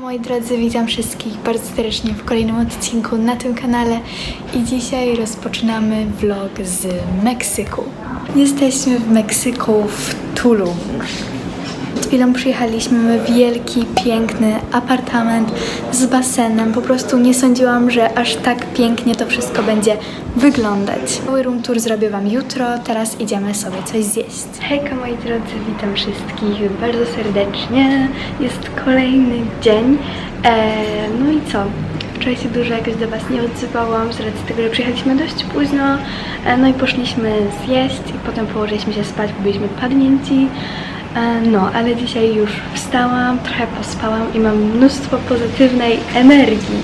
Moi drodzy, witam wszystkich bardzo serdecznie w kolejnym odcinku na tym kanale i dzisiaj rozpoczynamy vlog z Meksyku. Jesteśmy w Meksyku w Tulum. Chwilą przyjechaliśmy, mamy wielki, piękny apartament z basenem. Po prostu nie sądziłam, że aż tak pięknie to wszystko będzie wyglądać. Cały room tour zrobię Wam jutro, teraz idziemy sobie coś zjeść. Hejka moi drodzy, witam wszystkich bardzo serdecznie. Jest kolejny dzień. Eee, no i co? Wczoraj się dużo jakoś do Was nie odzywałam z racji tego, że przyjechaliśmy dość późno. E, no i poszliśmy zjeść i potem położyliśmy się spać, bo byliśmy padnięci. E, No, ale dzisiaj już wstałam, trochę pospałam i mam mnóstwo pozytywnej energii.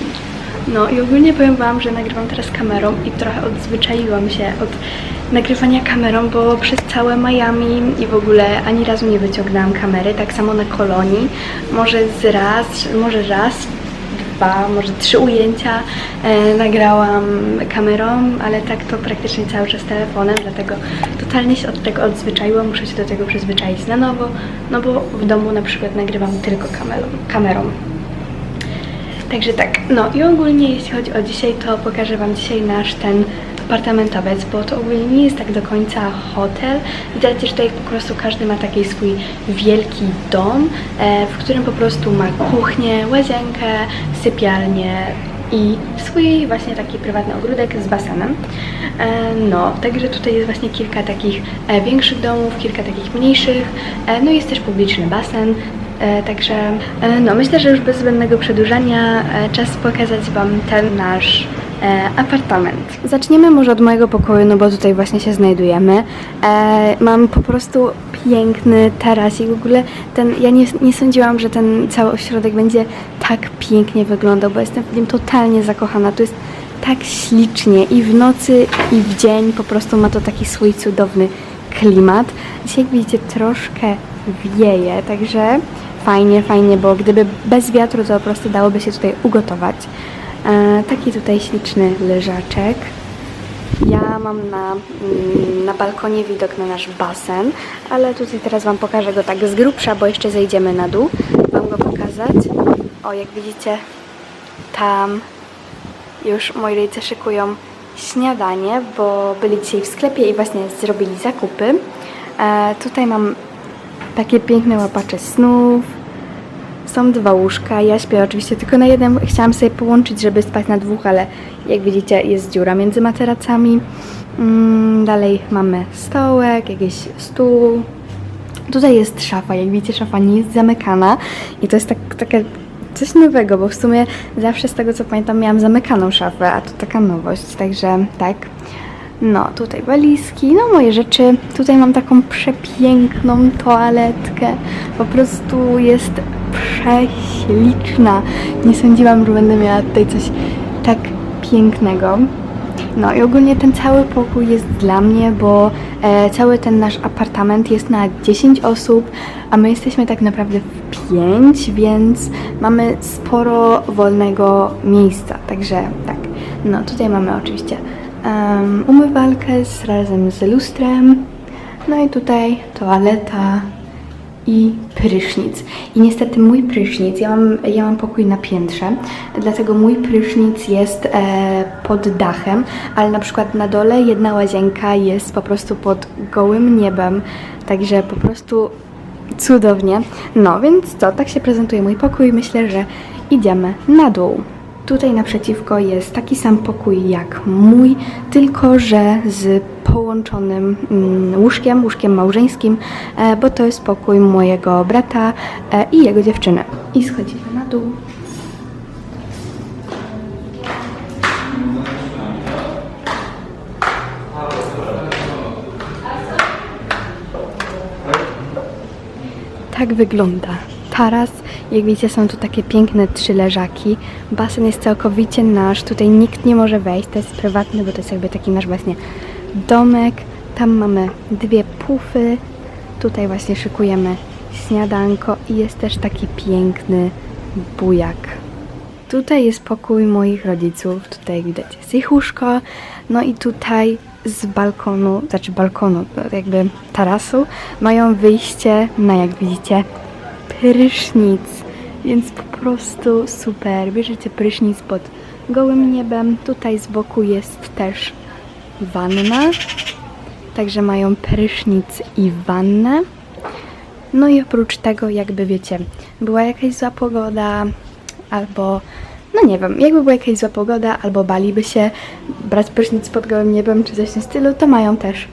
No i ogólnie powiem Wam, że nagrywam teraz kamerą i trochę odzwyczaiłam się od nagrywania kamerą, bo przez całe Miami i w ogóle ani razu nie wyciągnęłam kamery, tak samo na kolonii. Może z raz, może raz, dwa, może trzy ujęcia e, nagrałam kamerą, ale tak to praktycznie cały czas telefonem, dlatego totalnie się od tego odzwyczaiłam, muszę się do tego przyzwyczaić na nowo, no bo w domu na przykład nagrywam tylko kamerą. kamerą. Także tak, no i ogólnie jeśli chodzi o dzisiaj, to pokażę Wam dzisiaj nasz ten apartamentowiec, bo to ogólnie nie jest tak do końca hotel. Widać, że tutaj po prostu każdy ma taki swój wielki dom, e, w którym po prostu ma kuchnię, łazienkę, sypialnię i swój właśnie taki prywatny ogródek z basenem. E, No, także tutaj jest właśnie kilka takich e, większych domów, kilka takich mniejszych, no jest też publiczny basen, Także e, no, myślę, że już bez zbędnego przedłużania e, czas pokazać Wam ten nasz e, apartament. Zaczniemy może od mojego pokoju, no bo tutaj właśnie się znajdujemy. E, mam po prostu piękny taras i w ogóle ten, ja nie, nie sądziłam, że ten cały ośrodek będzie tak pięknie wyglądał, bo jestem w nim totalnie zakochana. Tu jest tak ślicznie i w nocy i w dzień po prostu ma to taki swój cudowny klimat. Dzisiaj jak widzicie troszkę wieje, także fajnie, fajnie, bo gdyby bez wiatru to po prostu dałoby się tutaj ugotować. E, taki tutaj śliczny leżaczek. Ja mam na, mm, na balkonie widok na nasz basen, ale tutaj teraz Wam pokażę go tak z grubsza, bo jeszcze zejdziemy na dół. Wam go pokazać. O, jak widzicie, tam już moi rodzice szykują śniadanie, bo byli dzisiaj w sklepie i właśnie zrobili zakupy. E, tutaj mam takie piękne łapacze snów. Są dwa łóżka. Ja śpię oczywiście tylko na jednym. Chciałam sobie połączyć, żeby spać na dwóch, ale jak widzicie jest dziura między materacami. Mm, dalej mamy stołek, jakiś stół. Tutaj jest szafa. Jak widzicie, szafa nie jest zamykana i to jest tak, takie coś nowego, bo w sumie zawsze z tego co pamiętam miałam zamykaną szafę, a to taka nowość, także tak. No, tutaj walizki, no moje rzeczy. Tutaj mam taką przepiękną toaletkę. Po prostu jest prześliczna. Nie sądziłam, że będę miała tutaj coś tak pięknego. No i ogólnie ten cały pokój jest dla mnie, bo e, cały ten nasz apartament jest na 10 osób, a my jesteśmy tak naprawdę w 5, więc mamy sporo wolnego miejsca. Także tak. No tutaj mamy oczywiście em, umywalkę z, razem z lustrem. No i tutaj toaleta i prysznic. I niestety mój prysznic, ja mam, ja mam pokój na piętrze, dlatego mój prysznic jest e, pod dachem, ale na przykład na dole jedna łazienka jest po prostu pod gołym niebem, także po prostu cudownie. No więc co, tak się prezentuje mój pokój. Myślę, że idziemy na dół. Tutaj naprzeciwko jest taki sam pokój jak mój, tylko że z połączonym mm, łóżkiem, łóżkiem małżeńskim, e, bo to jest pokój mojego brata e, i jego dziewczyny. I schodzimy na dół. Tak wygląda taras. Jak widzicie, są tu takie piękne trzy leżaki. Basen jest całkowicie nasz. Tutaj nikt nie może wejść. To jest prywatny, bo to jest jakby taki nasz właśnie domek. Tam mamy dwie pufy. Tutaj właśnie szykujemy śniadanko i jest też taki piękny bujak. Tutaj jest pokój moich rodziców, tutaj widać jest ich łóżko, no i tutaj z balkonu, znaczy balkonu, jakby tarasu, mają wyjście na, jak widzicie, prysznic. Więc po prostu super. Bierzecie prysznic pod gołym niebem. Tutaj z boku jest też wanna. Także mają prysznic i wannę. No i oprócz tego, jakby wiecie, była jakaś zła pogoda, albo no nie wiem, jakby była jakaś zła pogoda, albo baliby się brać prysznic pod gołym niebem, czy coś w tym stylu, to mają też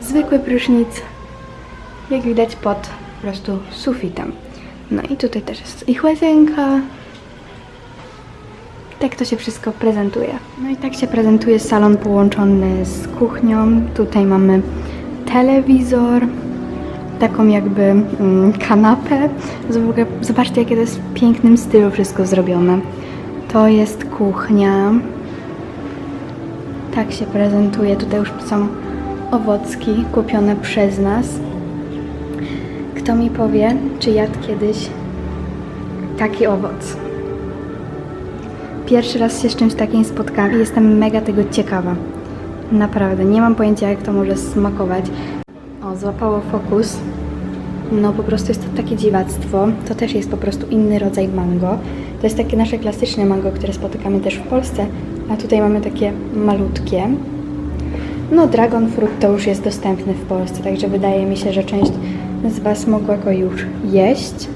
zwykły prysznic, jak widać pod po prostu sufitem. No i tutaj też jest ich łazienka. Tak to się wszystko prezentuje. No i tak się prezentuje salon połączony z kuchnią. Tutaj mamy telewizor, taką jakby mm, kanapę. Zob- Zobaczcie, jakie to jest w pięknym stylu wszystko zrobione. To jest kuchnia. Tak się prezentuje. Tutaj już są owocki kupione przez nas. Kto mi powie, czy jadł kiedyś taki owoc? Pierwszy raz się z czymś takim spotkałam i jestem mega tego ciekawa. Naprawdę, nie mam pojęcia jak to może smakować. O, złapało fokus. No po prostu jest to takie dziwactwo. To też jest po prostu inny rodzaj mango. To jest takie nasze klasyczne mango, które spotykamy też w Polsce, a tutaj mamy takie malutkie. No dragon fruit to już jest dostępny w Polsce, także wydaje mi się, że część z Was mogła go już jeść.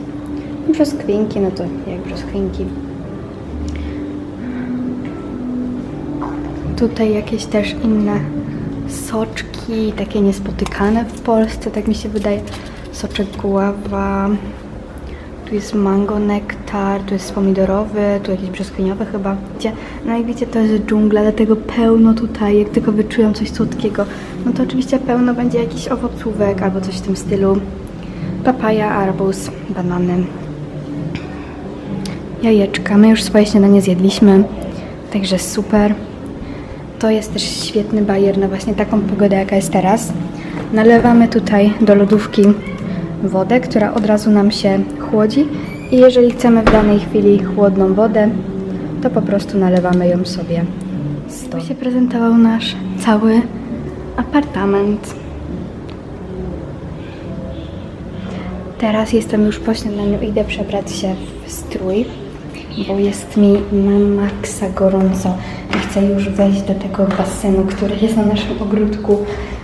Brzoskwinki, no to jak brzoskwinki. Tutaj jakieś też inne soczki, takie niespotykane w Polsce, tak mi się wydaje. Soczek guława, tu jest mango nektar, tu jest pomidorowy, tu jakiś brzoskwiniowy chyba. No i widzicie, to jest dżungla, dlatego pełno tutaj, jak tylko wyczują coś słodkiego, no to oczywiście pełno będzie jakiś owocówek albo coś w tym stylu. Papaja, arbuz, banany, jajeczka. My już swoje śniadanie zjedliśmy, także super. To jest też świetny bajer na właśnie taką pogodę, jaka jest teraz. Nalewamy tutaj do lodówki wodę, która od razu nam się chłodzi i jeżeli chcemy w danej chwili chłodną wodę, to po prostu nalewamy ją sobie stąd. Tu się prezentował nasz cały apartament. Teraz jestem już po śniadaniu, idę przebrać się w strój, bo jest mi na maksa gorąco. i Chcę już wejść do tego basenu, który jest na naszym ogródku.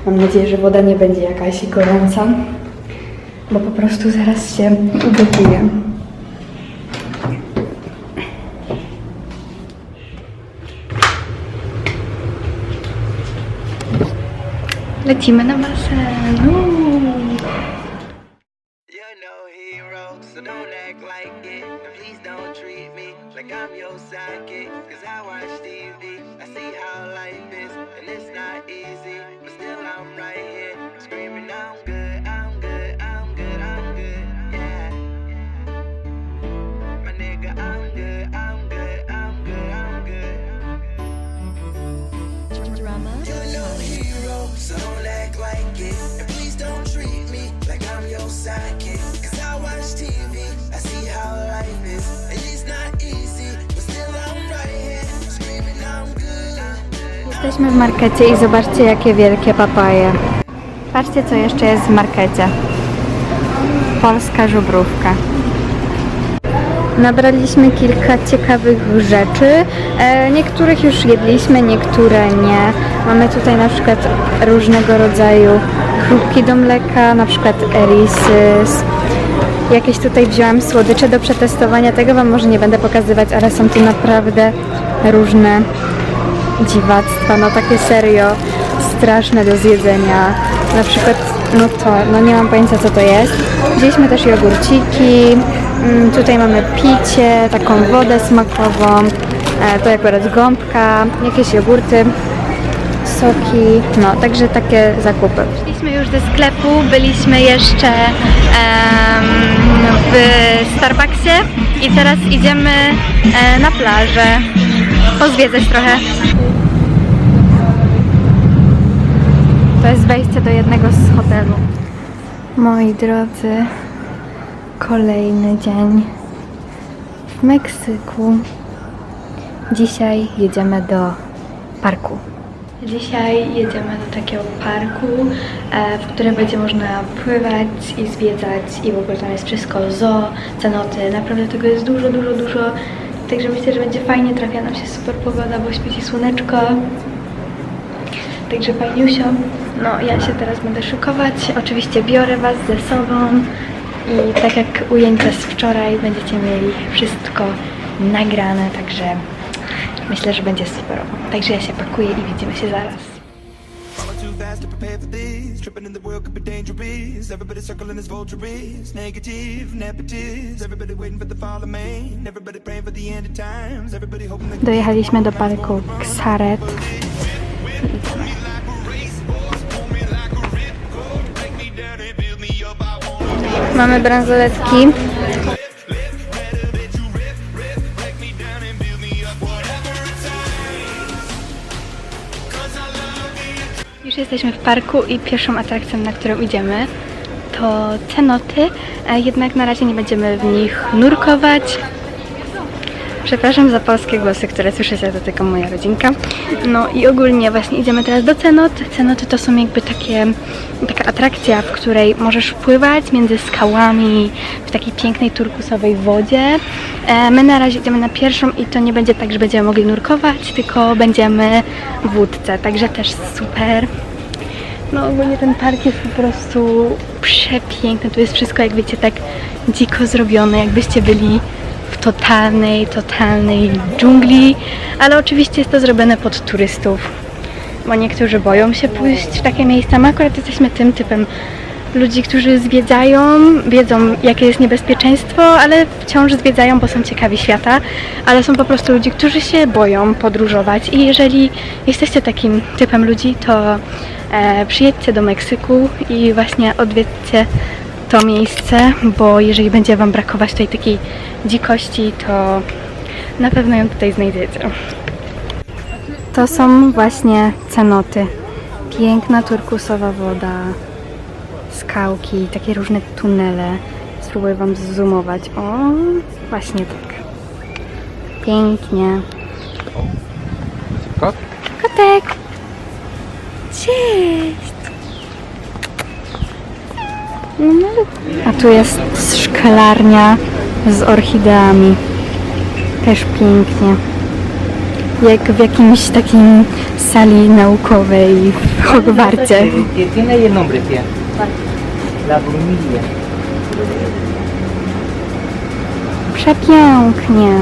Mam nadzieję, że woda nie będzie jakaś gorąca, bo po prostu zaraz się ugotuję. Lecimy na basen. So don't act like it. And please don't treat me like I'm your sidekick. Cause I watch TV, I see how life is. And it's not easy, but still I'm right here. Screaming, I'm good. Jesteśmy w markecie i zobaczcie jakie wielkie papaje. Patrzcie co jeszcze jest w markecie. Polska żubrówka. Nabraliśmy kilka ciekawych rzeczy. E, niektórych już jedliśmy, niektóre nie. Mamy tutaj na przykład różnego rodzaju chrupki do mleka, na przykład Reese's. Jakieś tutaj wziąłam słodycze do przetestowania. Tego Wam może nie będę pokazywać, ale są tu naprawdę różne dziwactwa, no takie serio straszne do zjedzenia. Na przykład, no to, no nie mam pojęcia co to jest. Wzięliśmy też jogurciki, tutaj mamy picie, taką wodę smakową, e, to akurat gąbka, jakieś jogurty, soki, no także takie zakupy. Byliśmy już ze sklepu, byliśmy jeszcze em, w Starbucksie i teraz idziemy e, na plażę pozwiedzać trochę. To jest wejście do jednego z hotelu. Moi drodzy, kolejny dzień w Meksyku. Dzisiaj jedziemy do parku. Dzisiaj jedziemy do takiego parku, e, w którym będzie można pływać i zwiedzać i w ogóle tam jest wszystko, zoo, cenoty, naprawdę tego jest dużo, dużo, dużo. Także myślę, że będzie fajnie, trafia nam się super pogoda, bo świeci słoneczko. Także fajniusio. No, ja się teraz będę szykować. Oczywiście biorę Was ze sobą i tak jak ujęcia z wczoraj będziecie mieli wszystko nagrane, także myślę, że będzie super. Także ja się pakuję i widzimy się zaraz. Falling too fast to Mamy bransoletki. Już jesteśmy w parku i pierwszą atrakcją, na którą idziemy, to cenoty, jednak na razie nie będziemy w nich nurkować. Przepraszam za polskie głosy, które słyszycie, to tylko moja rodzinka. No i ogólnie właśnie idziemy teraz do cenot. Cenoty to są jakby takie, taka atrakcja, w której możesz pływać między skałami w takiej pięknej turkusowej wodzie. E, My na razie idziemy na pierwszą i to nie będzie tak, że będziemy mogli nurkować, tylko będziemy w łódce, także też super. No ogólnie ten park jest po prostu przepiękny. Tu jest wszystko, jak wiecie, tak dziko zrobione, jakbyście byli totalnej, totalnej dżungli, ale oczywiście jest to zrobione pod turystów, bo niektórzy boją się pójść w takie miejsca. My akurat jesteśmy tym typem ludzi, którzy zwiedzają, wiedzą jakie jest niebezpieczeństwo, ale wciąż zwiedzają, bo są ciekawi świata, ale są po prostu ludzi, którzy się boją podróżować i jeżeli jesteście takim typem ludzi, to e, przyjedźcie do Meksyku i właśnie odwiedźcie to miejsce, bo jeżeli będzie Wam brakować tutaj takiej dzikości, to na pewno ją tutaj znajdziecie. To są właśnie cenoty. Piękna turkusowa woda, skałki, takie różne tunele. Spróbuję Wam zoomować. O, właśnie tak. Pięknie. Kot? Kotek! Cześć! A tu jest szklarnia z orchideami. Też pięknie. Jak w jakimś takim sali naukowej w Hogwarcie. Que tiene ahí el nombre, tía. La brunilla. Przepięknie.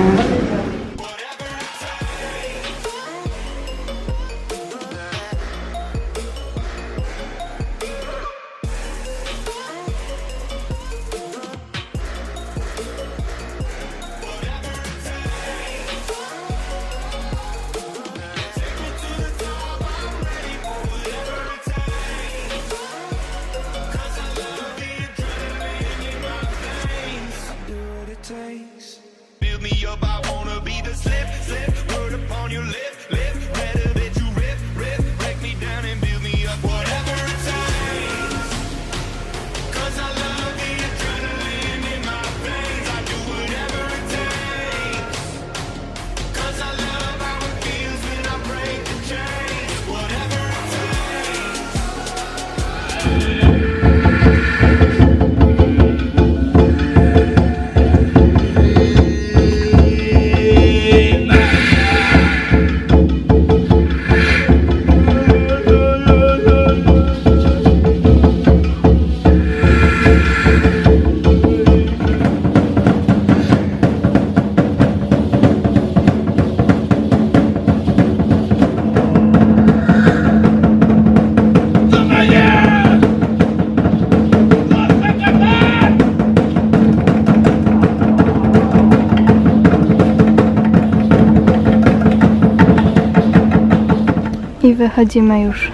I wychodzimy już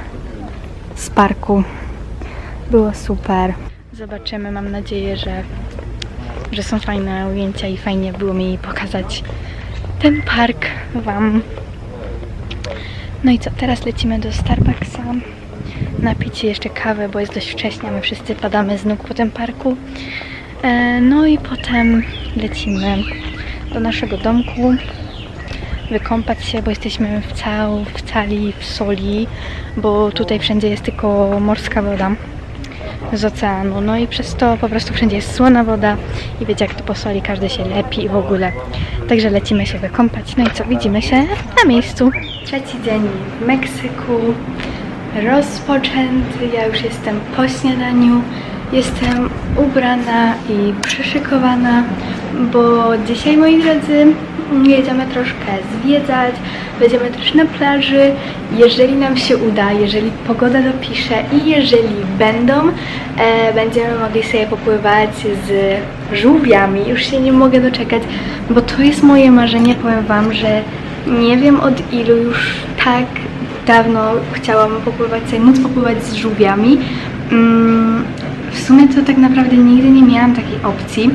z parku. Było super. Zobaczymy, mam nadzieję, że, że są fajne ujęcia i fajnie było mi pokazać ten park Wam. No i co, teraz lecimy do Starbucksa. Napić jeszcze kawę, bo jest dość wcześnie, my wszyscy padamy z nóg po tym parku. E, No i potem lecimy do naszego domku. Wykąpać się, bo jesteśmy w, cał, w cali w soli, bo tutaj wszędzie jest tylko morska woda z oceanu. No i przez to po prostu wszędzie jest słona woda i wiecie jak to po soli każdy się lepi i w ogóle. Także lecimy się wykąpać. No i co, widzimy się na miejscu. Trzeci dzień w Meksyku rozpoczęty. Ja już jestem po śniadaniu. Jestem ubrana i przyszykowana, bo dzisiaj, moi drodzy, jedziemy troszkę zwiedzać. Będziemy też na plaży. Jeżeli nam się uda, jeżeli pogoda dopisze i jeżeli będą, e, będziemy mogli sobie popływać z żółwiami. Już się nie mogę doczekać, bo to jest moje marzenie. Powiem Wam, że nie wiem od ilu już tak dawno chciałam popływać, sobie móc popływać z żółwiami. Mm, w sumie to tak naprawdę nigdy nie miałam takiej opcji,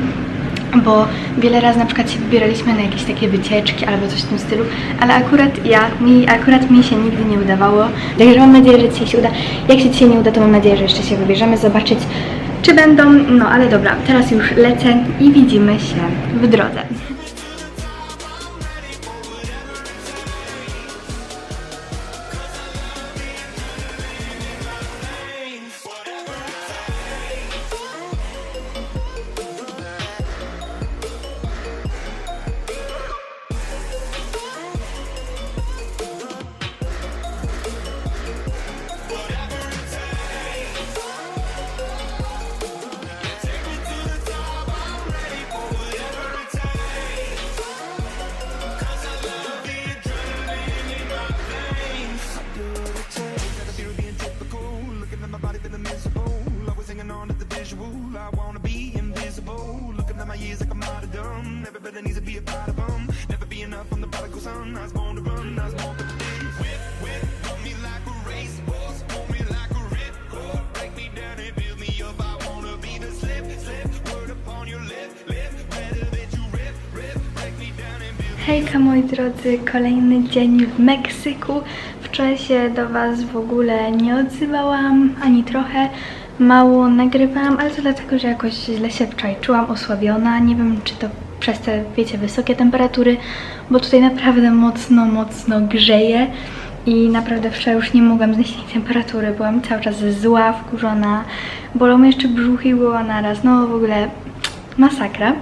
bo wiele razy na przykład się wybieraliśmy na jakieś takie wycieczki albo coś w tym stylu, ale akurat ja, mi, akurat mi się nigdy nie udawało. Także mam nadzieję, że dzisiaj się uda. Jak się dzisiaj nie uda, to mam nadzieję, że jeszcze się wybierzemy, zobaczyć czy będą. No ale dobra, teraz już lecę i widzimy się w drodze. Needs to be a part of 'em. Never be enough. I'm the prodigal son. I was born to run. I was born. Whip, whip, run me like a. Hold me like a. Break me down and build me up. I wanna be the slip, slip. Word upon your lip, lip. Better that you rip, rip. Break me down and build Hejka moi drodzy, kolejny dzień w Meksyku. Wczoraj się do Was w ogóle nie odzywałam, ani trochę. Mało nagrywałam, ale to dlatego, że jakoś źle się wczoraj czułam, osłabiona. Nie wiem, czy to przez te, wiecie, wysokie temperatury, bo tutaj naprawdę mocno, mocno grzeje. I naprawdę wczoraj już nie mogłam znieść tej temperatury, byłam cały czas zła, wkurzona, bolą jeszcze brzuch i głowa naraz, no w ogóle masakra.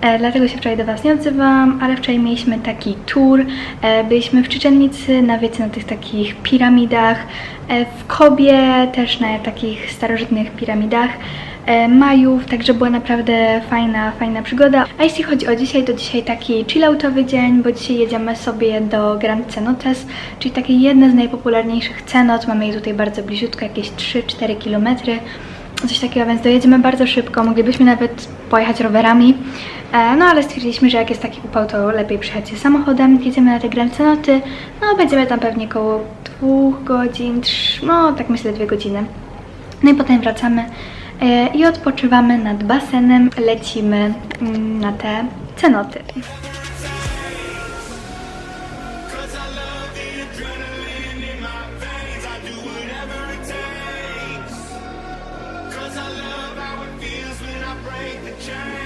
E, dlatego się wczoraj do Was nie odzywałam, ale wczoraj mieliśmy taki tour. E, byliśmy w Czyczennicy, na wiecie, na tych takich piramidach, e, w Kobie też na takich starożytnych piramidach. E, Majów, także była naprawdę fajna, fajna przygoda. A jeśli chodzi o dzisiaj, to dzisiaj taki chilloutowy dzień, bo dzisiaj jedziemy sobie do Grand Cenotes, czyli takie jedne z najpopularniejszych cenot. Mamy je tutaj bardzo bliziutko, jakieś 3-4 kilometry coś takiego, więc dojedziemy bardzo szybko. Moglibyśmy nawet pojechać rowerami, e, no ale stwierdziliśmy, że jak jest taki upał, to lepiej przyjechać samochodem. Jedziemy na te Granceloty, no będziemy tam pewnie około dwóch godzin, trz- no tak myślę dwie godziny. No i potem wracamy i odpoczywamy nad basenem, lecimy mm, na te cenoty. Cause